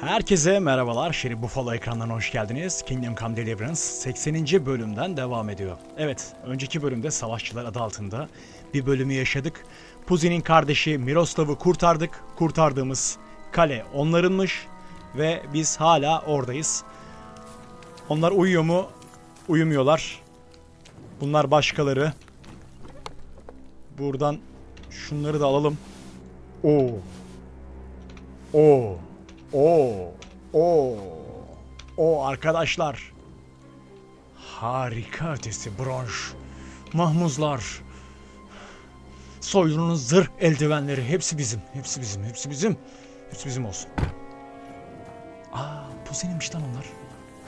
Herkese merhabalar. Şerif Buffalo ekranlarına hoş geldiniz. Kingdom Come Deliverance 80. bölümden devam ediyor. Evet, önceki bölümde Savaşçılar adı altında bir bölümü yaşadık. Puzi'nin kardeşi Miroslav'ı kurtardık. Kurtardığımız kale onlarınmış ve biz hala oradayız. Onlar uyuyor mu? Uyumuyorlar. Bunlar başkaları. Buradan şunları da alalım. Oo. Oo. Oo. Oo. O arkadaşlar. Harika ötesi bronş. Mahmuzlar. Soyunun zırh eldivenleri hepsi bizim. Hepsi bizim. Hepsi bizim. Hepsi bizim olsun. Aa, Puzin'inmiş lan onlar.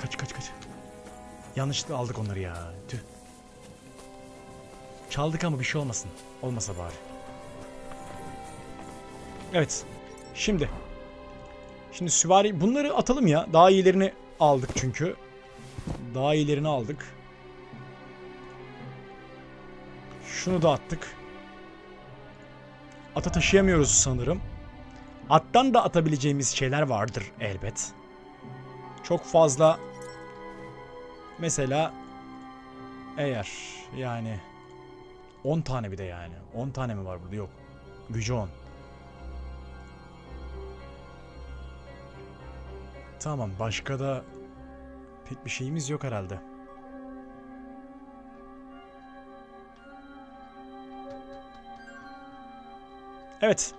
Kaç kaç kaç. Yanlışlıkla aldık onları ya. Tüh. Çaldık ama bir şey olmasın. Olmasa bari. Evet. Şimdi. Şimdi süvari bunları atalım ya. Daha iyilerini aldık çünkü. Daha iyilerini aldık. Şunu da attık. Ata taşıyamıyoruz sanırım. Attan da atabileceğimiz şeyler vardır elbet. Çok fazla mesela eğer yani 10 tane bir de yani. 10 tane mi var burada? Yok. Gücü 10. Tamam başka da pek bir şeyimiz yok herhalde. Evet.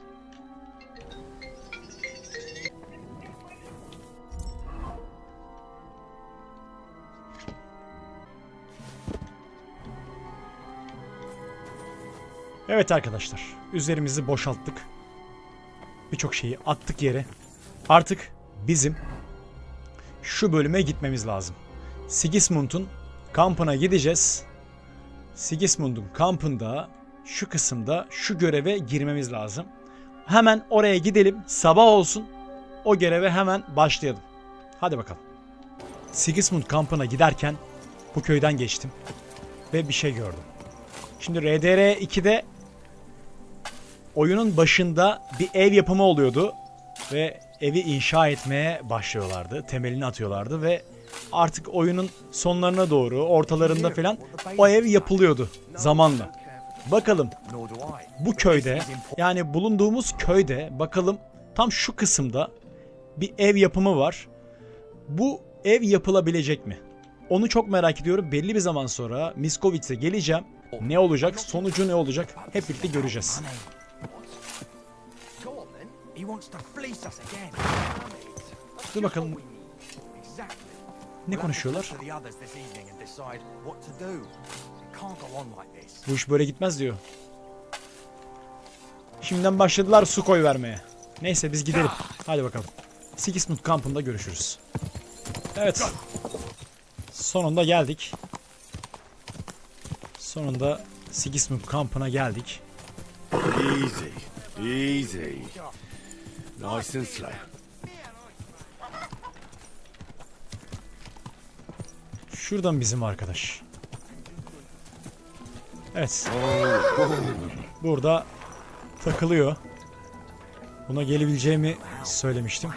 Evet arkadaşlar. Üzerimizi boşalttık. Birçok şeyi attık yere. Artık bizim şu bölüme gitmemiz lazım. Sigismund'un kampına gideceğiz. Sigismund'un kampında şu kısımda şu göreve girmemiz lazım. Hemen oraya gidelim. Sabah olsun. O göreve hemen başlayalım. Hadi bakalım. Sigismund kampına giderken bu köyden geçtim ve bir şey gördüm. Şimdi RDR 2'de oyunun başında bir ev yapımı oluyordu ve evi inşa etmeye başlıyorlardı. Temelini atıyorlardı ve artık oyunun sonlarına doğru, ortalarında falan o ev yapılıyordu zamanla. Bakalım bu köyde yani bulunduğumuz köyde bakalım tam şu kısımda bir ev yapımı var. Bu ev yapılabilecek mi? Onu çok merak ediyorum. Belli bir zaman sonra Miskovic'e geleceğim. Ne olacak? Sonucu ne olacak? Hep birlikte göreceğiz. Go on like this. Bu iş böyle gitmez diyor. Şimdiden başladılar su koy vermeye. Neyse biz gidelim. Hadi bakalım. Sigismund kampında görüşürüz. Evet. Sonunda geldik. Sonunda Sigismund kampına geldik. Easy, easy. And slow. Şuradan bizim arkadaş. Evet. Burada takılıyor. Buna gelebileceğimi söylemiştim.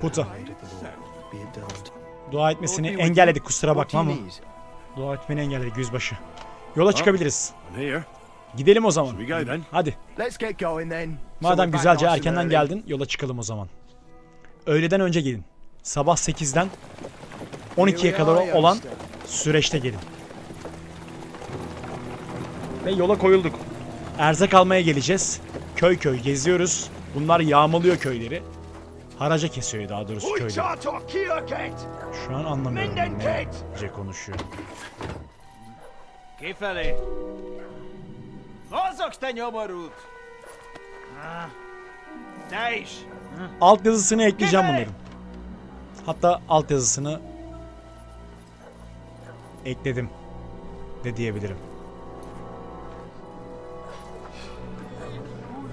Puta. Dua etmesini engelledik kusura bakma ama. Dua etmeni engelledik yüzbaşı. Yola çıkabiliriz. Gidelim o zaman. Hadi. Madem güzelce erkenden geldin yola çıkalım o zaman. Öğleden önce gelin. Sabah 8'den 12'ye kadar olan süreçte gelin. Ve yola koyulduk. Erzak almaya geleceğiz. Köy köy geziyoruz. Bunlar yağmalıyor köyleri. Haraca kesiyor daha doğrusu köyleri. Şu an anlamıyorum nece konuşuyor. Kifeli! Mozog te nyomorult! Alt yazısını ekleyeceğim bunların. Hatta alt yazısını ekledim de diyebilirim.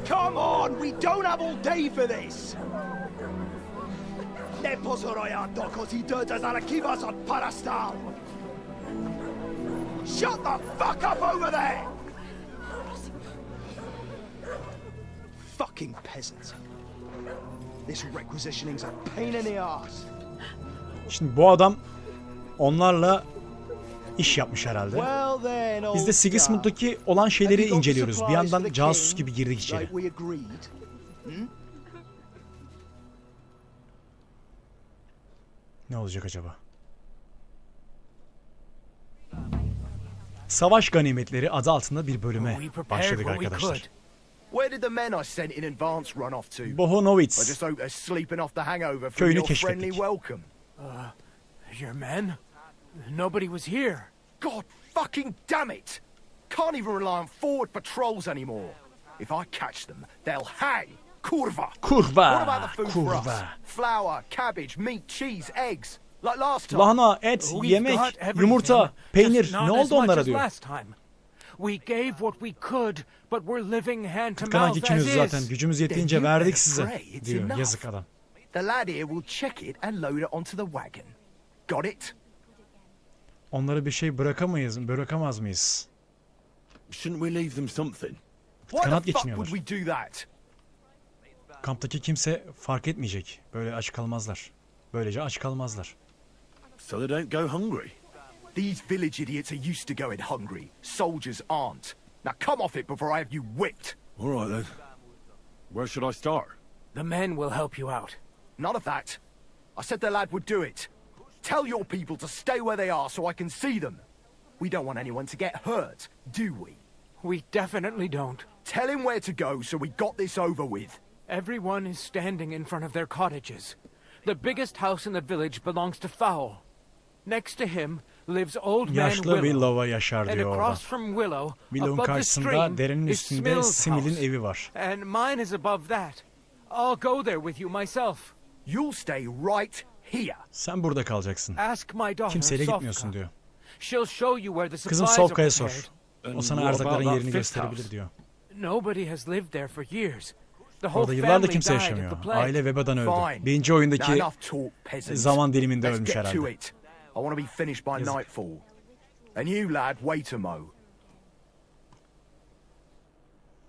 Come on, we don't have all day for this. Ne pozoroyando così dödes alla kivas on parastal. Shut the fuck up over there! Fucking peasants. This requisitioning's a pain in the ass. Şimdi bu adam onlarla iş yapmış herhalde. Well then, Biz de Sigismund'daki olan şeyleri inceliyoruz. Bir yandan casus gibi girdik içeri. Agreed. Ne olacak acaba? Savaş ganimetleri adı altında bir bölüme başladık arkadaşlar. Could. Where did the men I sent in advance run off to? I just hope they're sleeping off the hangover from Köyünü your friendly welcome. Uh, your men? Nobody was here. God fucking damn it! Can't even rely on forward patrols anymore. If I catch them, they'll hang. Kurva! Kurva! What about the food for us? Flour, cabbage, meat, cheese, eggs. Like last time. Lahana, et, We've yemek, yumurta, peynir ne oldu much onlara diyor. last time. We gave what we could, but we're living hand to Tıkanak mouth as ikiniz zaten gücümüz yettiğince verdik size diyor enough. yazık adam. The lad here will check it and load it onto the wagon. Got it? Onlara bir şey bırakamayız, bırakamaz mıyız? Shouldn't we leave them something? Why Kanat the fuck geçiniyorlar. would we do that? Kamptaki kimse fark etmeyecek. Böyle aç kalmazlar. Böylece aç kalmazlar. So they don't go hungry. These village idiots are used to going hungry. Soldiers aren't. Now come off it before I have you whipped. All right then. Where should I start? The men will help you out. None of that. I said the lad would do it. Tell your people to stay where they are so I can see them. We don't want anyone to get hurt, do we? We definitely don't. Tell him where to go so we got this over with. Everyone is standing in front of their cottages. The biggest house in the village belongs to Fowl. Next to him lives old man Yaşlı bir Willow. lava yaşar And diyor orada. across from Willow, Willow'un above the karşısında stream, derenin üstünde Simil'in house. evi var. And mine is above that. I'll go there with you myself. You'll stay right here. Sen burada kalacaksın. Kimseyle gitmiyorsun diyor. She'll show you where the Kızım supplies are Sofka'ya prepared. sor. O sana erzakların yerini gösterebilir diyor. Nobody has lived there for years. The whole Orada yıllardır family kimse yaşamıyor. Aile vebadan öldü. Birinci oyundaki zaman diliminde ölmüş herhalde. I want to be finished by Yazık. nightfall. And you, lad, wait a mo.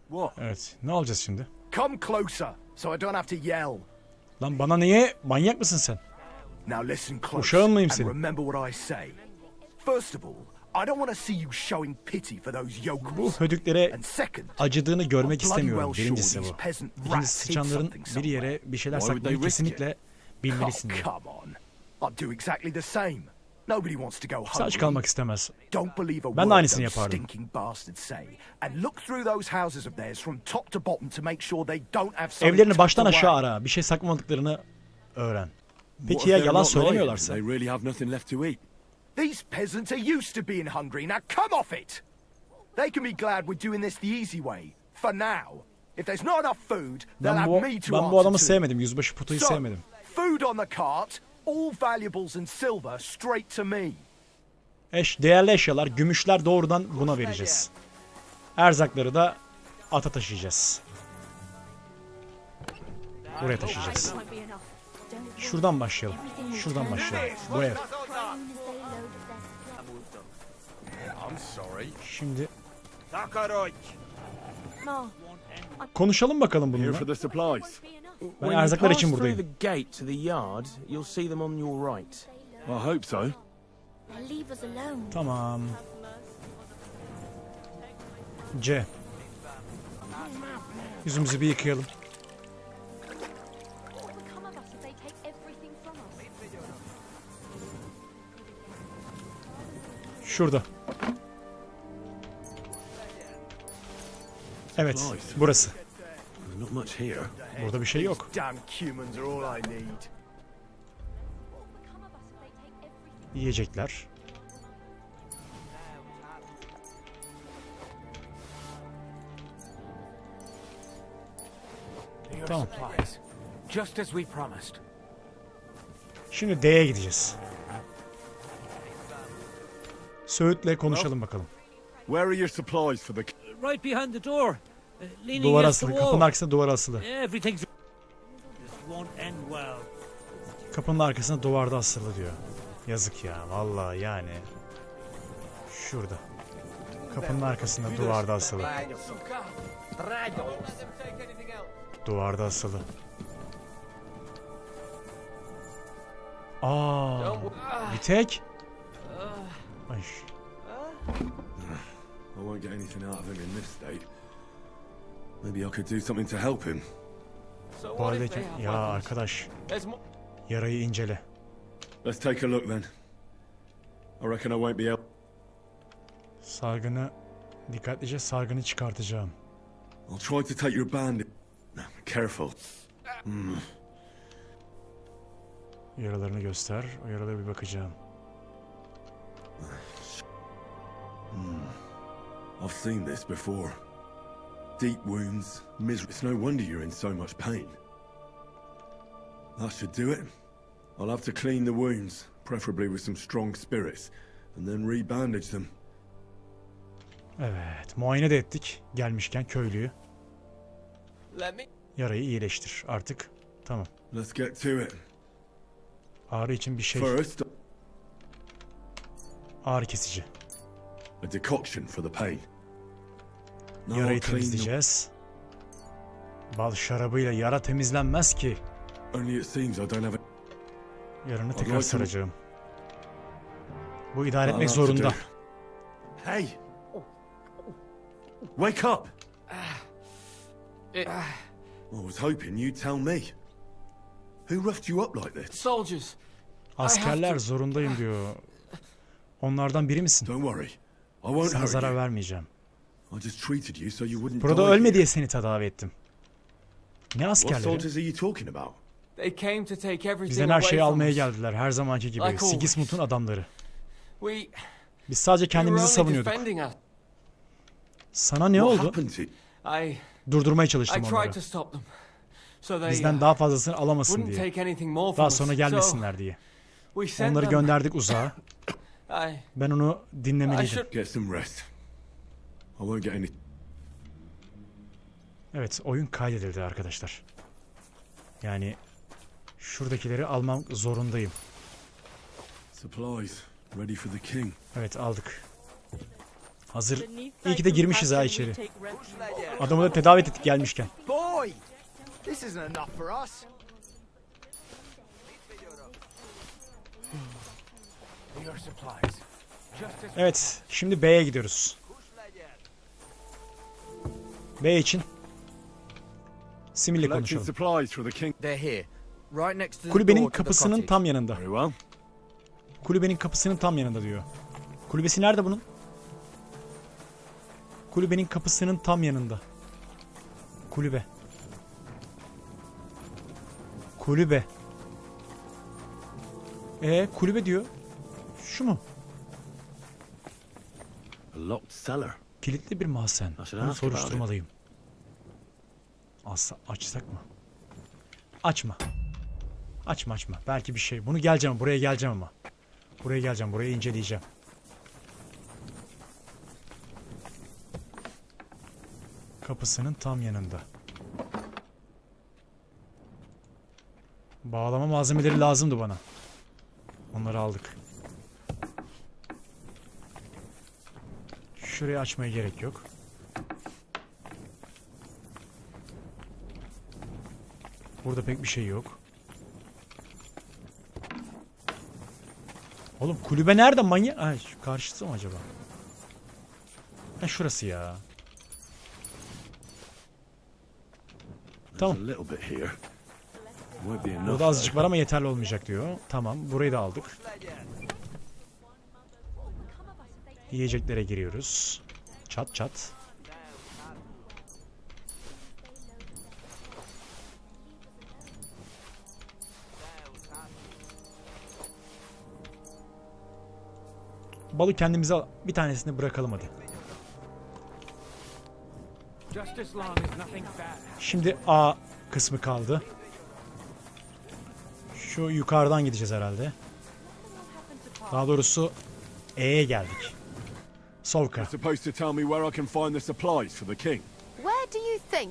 What? Evet. Ne alacağız şimdi? Come closer, so I don't have to yell. Lan bana niye? Manyak mısın sen? Now listen close Uşağın mıyım and senin? remember what I say. First of all, I don't want to see you showing pity for those Bu yokels. hödüklere And second, acıdığını görmek istemiyorum. Birincisi bu. İkincisi sıçanların bir yere bir şeyler sakladığını kesinlikle oh, bilmelisin diyor. come on. I'd do exactly the same. Nobody wants to go Kimse hungry. aç kalmak istemez. Don't believe a Ben word de aynısını those yapardım. stinking bastards say. And look through those houses of theirs from top to bottom to make sure they don't have something Evlerini baştan aşağı ara. Bir şey saklamadıklarını öğren. Peki ya yalan söylemiyorlarsa? They really have nothing left to eat. These peasants are used to being hungry. Now come off it. They can be glad we're doing this the easy way. For now. If there's not enough food, they'll have me to ben bu adamı sevmedim. Yüzbaşı Putu'yu So, sevmedim. food on the cart, all valuables and silver straight to me. Eş, değerli eşyalar, gümüşler doğrudan buna vereceğiz. Erzakları da ata taşıyacağız. Buraya taşıyacağız. Şuradan başlayalım. Şuradan başlayalım. Bu ev. Şimdi konuşalım bakalım bununla. Ben erzaklar için through buradayım. the gate to the yard, you'll see them on your right. I hope so. They'll leave us alone. Tamam. C. Yüzümüzü bir yıkayalım. Şurada. Evet, burası. Burada bir şey yok. Yiyecekler. Tamam. supplies. Just as we promised. Şimdi D'ye gideceğiz. Söğüt'le konuşalım bakalım. Where are your supplies for the... right behind the door, ee, duvara asılı. Kapının arkasına duvara asılı. Kapının arkasına duvarda asılı diyor. Yazık ya vallahi yani. Şurada. Kapının arkasında duvarda asılı. Duvarda asılı. Aa, bir tek. Ay. I won't get anything out of him in this state. Maybe I could do something to help him. Haldeyken ya arkadaş yarayı incele. Let's take a look then. I reckon I won't be able. Sargını dikkatlice sargını çıkartacağım. I'll try to take your bandage. Careful. Yaralarını göster. O yaralara bir bakacağım. I've seen this before. Deep wounds, misery. It's no wonder you're in so much pain. That should do it. I'll have to clean the wounds, preferably with some strong spirits, and then rebandage them. Evet, muayene de ettik. Gelmişken köylüyü. Let me. Yarayı iyileştir. Artık tamam. Let's get to it. Ağrı için bir şey. First, Ağrı kesici. a decoction for the pain. Yarayı temizleyeceğiz. Bal şarabıyla yara temizlenmez ki. Yarını tekrar saracağım. Bu idare etmek zorunda. Hey! Wake up! It, I was hoping you'd tell me. Who roughed you up like this? soldiers. Askerler zorundayım diyor. Onlardan biri misin? Don't worry. I won't Sana hurt zarar vermeyeceğim. Burada ölme diye seni tedavi ettim. Ne What askerleri? soldiers are you talking about? They came to take everything Bizden her şeyi almaya geldiler. Her zamanki gibi. Sigismund'un adamları. We, Biz sadece kendimizi savunuyorduk. Sana ne oldu? Durdurmaya çalıştım onları. Bizden uh, daha fazlasını alamasın diye. Daha sonra So gelmesinler diye. Onları gönderdik uzağa. Ben onu dinlemeliydim. should. Get some rest. I won't get any... Evet, oyun kaydedildi arkadaşlar. Yani şuradakileri almam zorundayım. Supplies. Ready for the king. Evet, aldık. Hazır. İyi ki de girmişiz ha içeri. Adamı da tedavi ettik gelmişken. Boy! This isn't enough for us. Your supplies. Just as Evet, şimdi B'ye gidiyoruz. Right next to the Kulübenin kapısının tam yanında. Kulübenin kapısının tam yanında diyor. Kulübesi nerede bunun? Kulübenin kapısının tam yanında. Kulübe. Kulübe. E kulübe diyor. Şu mu? Kilitli bir mahzen. Bunu soruşturmalıyım. Asa, açsak mı? Açma. Açma açma. Belki bir şey. Bunu geleceğim. Buraya geleceğim ama. Buraya geleceğim. Burayı inceleyeceğim. Kapısının tam yanında. Bağlama malzemeleri lazımdı bana. Onları aldık. Şurayı açmaya gerek yok. Burada pek bir şey yok. Oğlum kulübe nerede manyak? Ay şu karşısı mı acaba? Ha şurası ya. Tamam. Burada azıcık var ama yeterli olmayacak diyor. Tamam burayı da aldık. Yiyeceklere giriyoruz. Çat çat. Balı kendimize al- bir tanesini bırakalım hadi. Şimdi A kısmı kaldı. Şu yukarıdan gideceğiz herhalde. Daha doğrusu E'ye geldik. Sovka. Supposed to tell me where I can find the supplies for the king. Where do you think?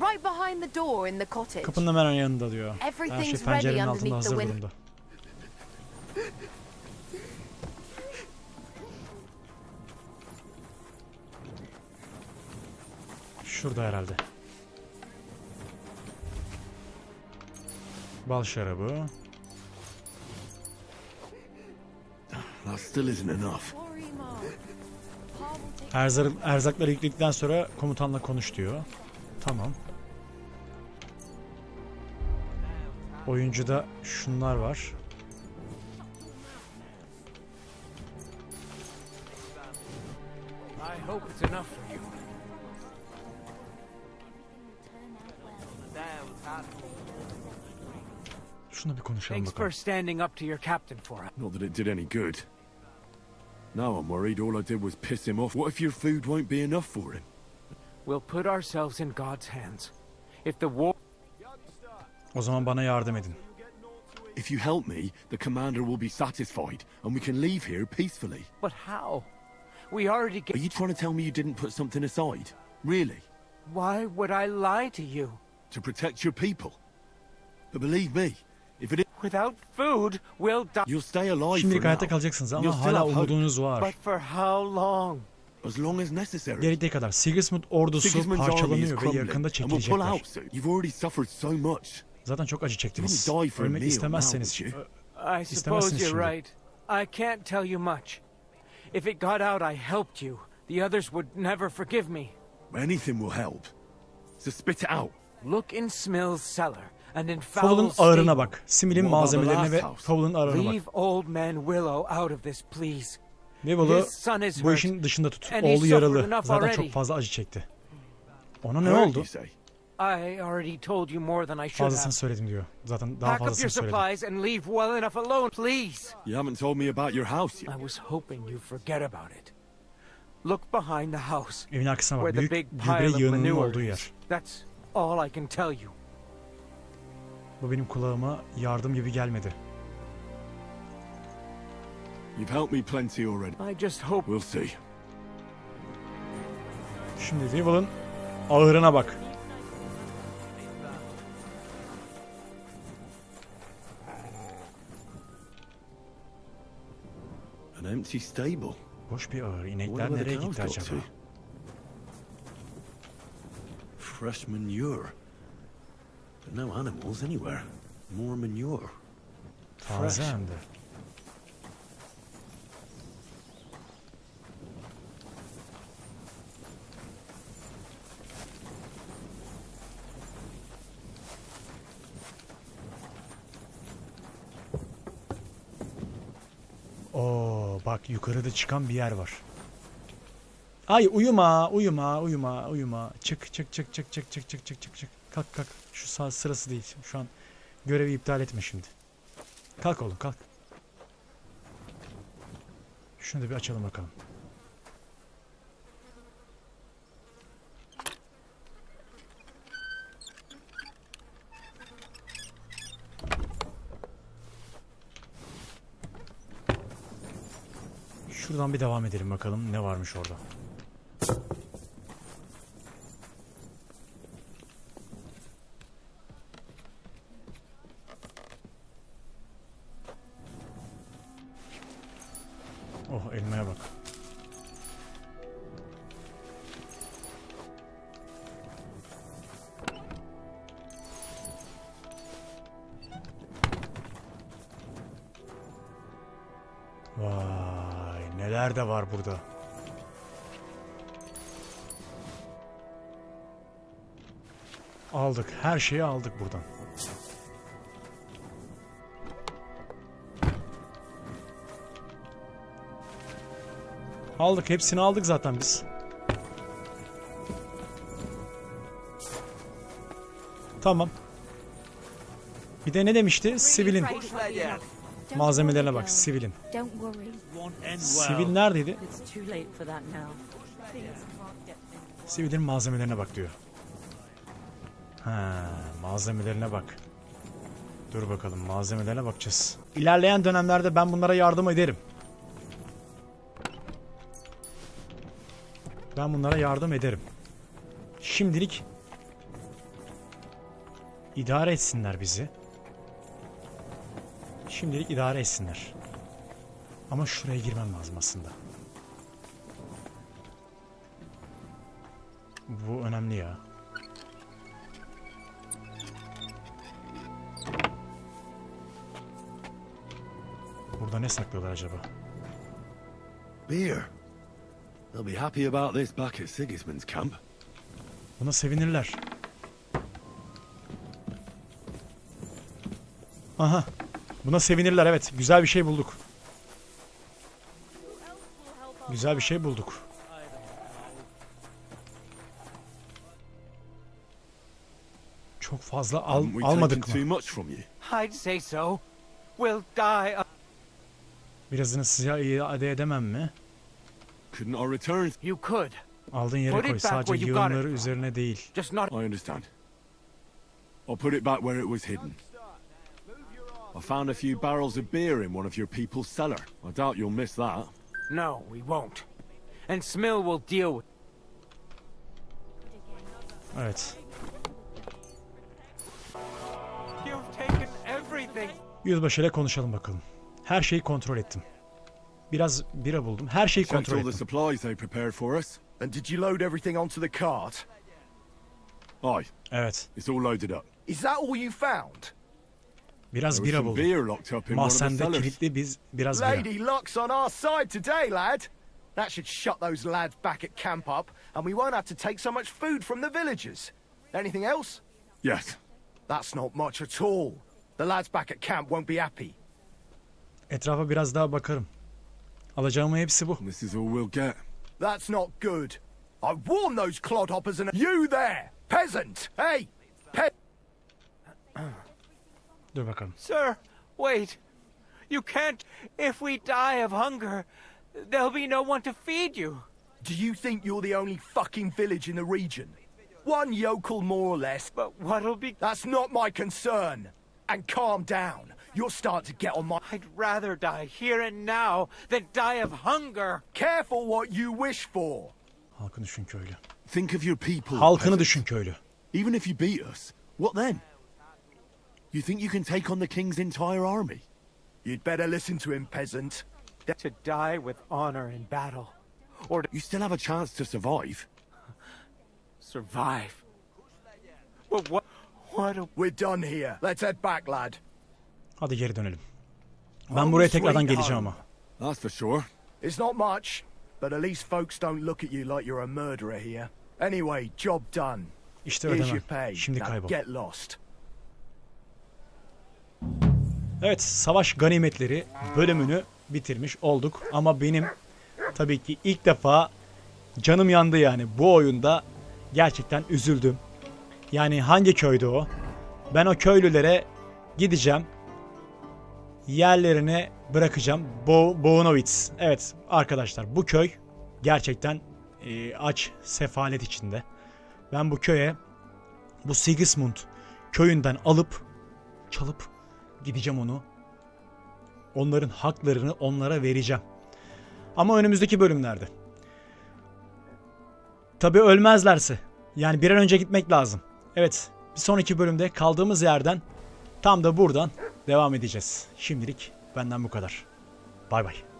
Right behind the door in the cottage. Kapının hemen yanında diyor. Her şey Everything's pencerenin ready altında underneath the hazır window. durumda. Şurada herhalde. Bal şarabı. That still isn't enough. Erzak, erzakları yükledikten sonra komutanla konuş diyor. Tamam. Oyuncuda şunlar var. Thanks for standing up to your captain for us. Not that it did any good. Now I'm worried all I did was piss him off. What if your food won't be enough for him? We'll put ourselves in God's hands. If the war O zaman bana yardım edin. If you help me, the commander will be satisfied, and we can leave here peacefully. But how? We already Are you trying to tell me you didn't put something aside? Really? Why would I lie to you? To protect your people? But believe me, if it is, Without food, we'll die. you'll stay alive Şimdilik for hayatta now. kalacaksınız You'll ama still hala have hope. umudunuz But var. for how long? As long as necessary. Gerektiği kadar. Sigismund ordusu Sigismund's army is parçalanıyor ve crumbling, yakında and we'll pull out çekilecekler. soon. You've already suffered so much. Zaten çok acı çektiniz. You wouldn't die for a Ölmek meal istemezseniz now, would uh, I İstemezsiniz suppose you're şimdi. right. I can't tell you much. If it got out I helped you, the others would never forgive me. Anything will help. So spit it out. Look in Smill's cellar Powell'ın ağırına bak. Simil'in malzemelerine ve Powell'ın ağırına bak. Willow'u bu işin dışında tut. Oğlu yaralı. Zaten çok fazla acı çekti. Ona ne oldu? Fazlasını söyledim diyor. Zaten daha fazlasını söyledim. Look behind the house. Evin arkasına bak. Büyük gübre yığınının olduğu yer. That's all I can tell you. Bu benim kulağıma yardım gibi gelmedi. You've helped me plenty already. I just hope We'll see. Şimdi Weevil'ın ağırına bak. An empty stable. Boş bir ağır. İnekler nereye gitti acaba? Fresh manure. No animals anywhere. More manure. Taze Fresh. Oo bak yukarıda çıkan bir yer var. Ay uyuma, uyuma, uyuma, uyuma. Çık, çık, çık, çık, çık, çık, çık, çık, çık. Kalk, kalk. Şu sa- sırası değil. Şu an görevi iptal etme şimdi. Kalk oğlum, kalk. Şunu da bir açalım bakalım. Şuradan bir devam edelim bakalım ne varmış orada. Oh elmaya bak. Vay neler de var burada. Aldık. Her şeyi aldık buradan. Aldık. Hepsini aldık zaten biz. Tamam. Bir de ne demişti? Sivilin malzemelerine bak. Sivilin. Sivil neredeydi? Sivil'in malzemelerine bak diyor. Ha, malzemelerine bak. Dur bakalım malzemelerine bakacağız. İlerleyen dönemlerde ben bunlara yardım ederim. Ben bunlara yardım ederim. Şimdilik idare etsinler bizi. Şimdilik idare etsinler. Ama şuraya girmem lazım aslında. Bu önemli ya. Burada ne saklıyorlar acaba? Beer. They'll be happy about this back at Sigismund's camp. Buna sevinirler. Aha. Buna sevinirler evet. Güzel bir şey bulduk. Güzel bir şey bulduk. Çok fazla al, almadık mı? I'd say so. We'll die. Birazını size iade edemem mi? Couldn't I return? You could. Aldığın yere Put it koy. back Sadece where you got it yığınları üzerine değil. Just not. I understand. I'll put it back where it was hidden. I found a few barrels of beer in one of your people's cellar. I doubt you'll miss that. No, we won't. And Smill will deal with. Evet. You've taken everything. Yüzbaşı ile konuşalım bakalım. Her şeyi kontrol ettim. Biraz bira buldum. Her şeyi kontrol all the ettim. supplies they prepared for us. And did you load everything onto the cart? Aye, Evet. it's all loaded up. Is that all you found? Biraz There was bira some buldum. beer locked up in one of the Mahzende cellars. kilitli biz biraz bira. Lady Luck's on our side today, lad. That should shut those lads back at camp up, and we won't have to take so much food from the villagers. Anything else? Yes. That's not much at all. The lads back at camp won't be happy. Etrafa biraz daha bakarım. Alacağımın hepsi bu. This is all we'll get. That's not good. I warned those clodhoppers and you there, peasant. Hey, pe- Dur bakalım. Sir, wait. You can't. If we die of hunger, there'll be no one to feed you. Do you think you're the only fucking village in the region? One yokel more or less. But what'll be. That's not my concern. And calm down. You'll start to get on my. I'd rather die here and now than die of hunger. Careful what you wish for. Halkını düşün köylü. Think of your people. Halkını düşün köylü. Even if you beat us, what then? You think you can take on the king's entire army? You'd better listen to him, peasant. To die with honor in battle. Or to You still have a chance to survive. survive. But what. What a. We're done here. Let's head back, lad. Hadi geri dönelim. Ben buraya tekrardan geleceğim ama. That's for sure. It's not much, but at least folks don't look at you like you're a murderer here. Anyway, job done. İşte Here's ödeme. your pay. Şimdi kaybol. get lost. Evet, savaş ganimetleri bölümünü bitirmiş olduk. Ama benim tabii ki ilk defa canım yandı yani bu oyunda. Gerçekten üzüldüm. Yani hangi köyde o? Ben o köylülere gideceğim. Yerlerine bırakacağım. Bo Boğunovitz. Evet arkadaşlar bu köy gerçekten e, aç, sefalet içinde. Ben bu köye bu Sigismund köyünden alıp çalıp gideceğim onu. Onların haklarını onlara vereceğim. Ama önümüzdeki bölümlerde. Tabi ölmezlerse. Yani bir an önce gitmek lazım. Evet bir sonraki bölümde kaldığımız yerden tam da buradan devam edeceğiz. Şimdilik benden bu kadar. Bay bay.